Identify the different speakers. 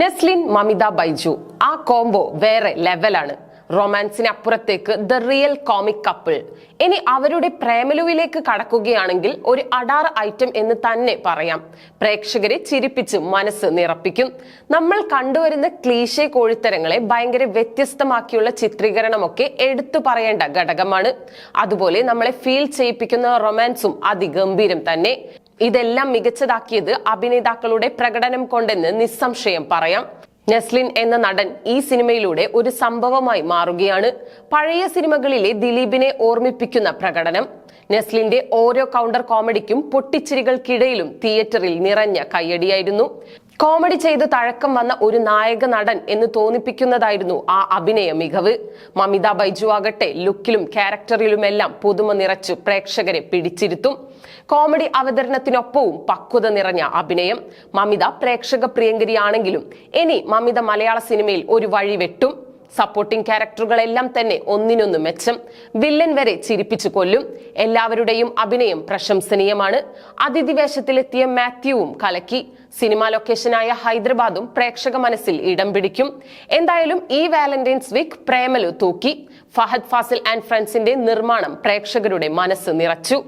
Speaker 1: നെസ്ലിൻ മമിത ബൈജു. ആ കോംബോ വേറെ ലെവലാണ് റൊമാൻസിന് അപ്പുറത്തേക്ക് ദ റിയൽ കോമിക് കപ്പിൾ ഇനി അവരുടെ പ്രേമലുവിലേക്ക് കടക്കുകയാണെങ്കിൽ ഒരു അഡാർ ഐറ്റം എന്ന് തന്നെ പറയാം. പ്രേക്ഷകരെ ചിരിപ്പിച്ച് മനസ്സ് നിറപ്പിക്കും. നമ്മൾ കണ്ടുവരുന്ന ക്ലീശെ കോഴിത്തരങ്ങളെ ഭയങ്കര വ്യത്യസ്തമാക്കിയുള്ള ചിത്രീകരണമൊക്കെ എടുത്തു പറയേണ്ട ഘടകമാണ്. അതുപോലെ നമ്മളെ ഫീൽ ചെയ്യിപ്പിക്കുന്ന റൊമാൻസും അതിഗംഭീരം തന്നെ. ഇതെല്ലാം മികച്ചതാക്കിയത് അഭിനേതാക്കളുടെ പ്രകടനം കൊണ്ടെന്ന് നിസ്സംശയം പറയാം. നെസ്ലിൻ എന്ന നടൻ ഈ സിനിമയിലൂടെ ഒരു സംഭവമായി മാറുകയാണ്. പഴയ സിനിമകളിലെ ദിലീപിനെ ഓർമ്മിപ്പിക്കുന്ന പ്രകടനം. നെസ്ലിന്റെ ഓരോ കൗണ്ടർ കോമഡിക്കും പൊട്ടിച്ചിരികൾക്കിടയിലും തിയേറ്ററിൽ നിറഞ്ഞ കയ്യടിയായിരുന്നു. കോമഡി ചെയ്ത് തഴക്കം വന്ന ഒരു നായക നടൻ എന്ന് തോന്നിപ്പിക്കുന്നതായിരുന്നു ആ അഭിനയ. മികവ്. മമിത ബൈജു ആകട്ടെ ലുക്കിലും ക്യാരക്ടറിലുമെല്ലാം പുതുമ നിറച്ചു പ്രേക്ഷകരെ പിടിച്ചിരുത്തും. കോമഡി അവതരണത്തിനൊപ്പവും പക്വത നിറഞ്ഞ അഭിനയം. മമിത പ്രേക്ഷക പ്രിയങ്കരിയാണെങ്കിലും ഇനി മമിത മലയാള സിനിമയിൽ ഒരു വഴി വെട്ടും സപ്പോർട്ടിംഗ് ക്യാരക്ടറുകളെല്ലാം തന്നെ ഒന്നിനൊന്ന് മെച്ചം. വില്ലൻ വരെ ചിരിപ്പിച്ചു കൊല്ലും. എല്ലാവരുടെയും അഭിനയം പ്രശംസനീയമാണ്. അതിഥി വേഷത്തിലെത്തിയ മാത്യുവും കലക്കി. സിനിമാ ലൊക്കേഷനായ ഹൈദരാബാദും പ്രേക്ഷക മനസ്സിൽ ഇടം പിടിക്കും. എന്തായാലും ഈ വാലന്റൈൻസ് വീക്ക് പ്രേമലു തൂക്കി. ഫഹദ് ഫാസിൽ ആൻഡ് ഫ്രണ്ട്സിന്റെ നിർമ്മാണം പ്രേക്ഷകരുടെ മനസ്സ് നിറച്ചു.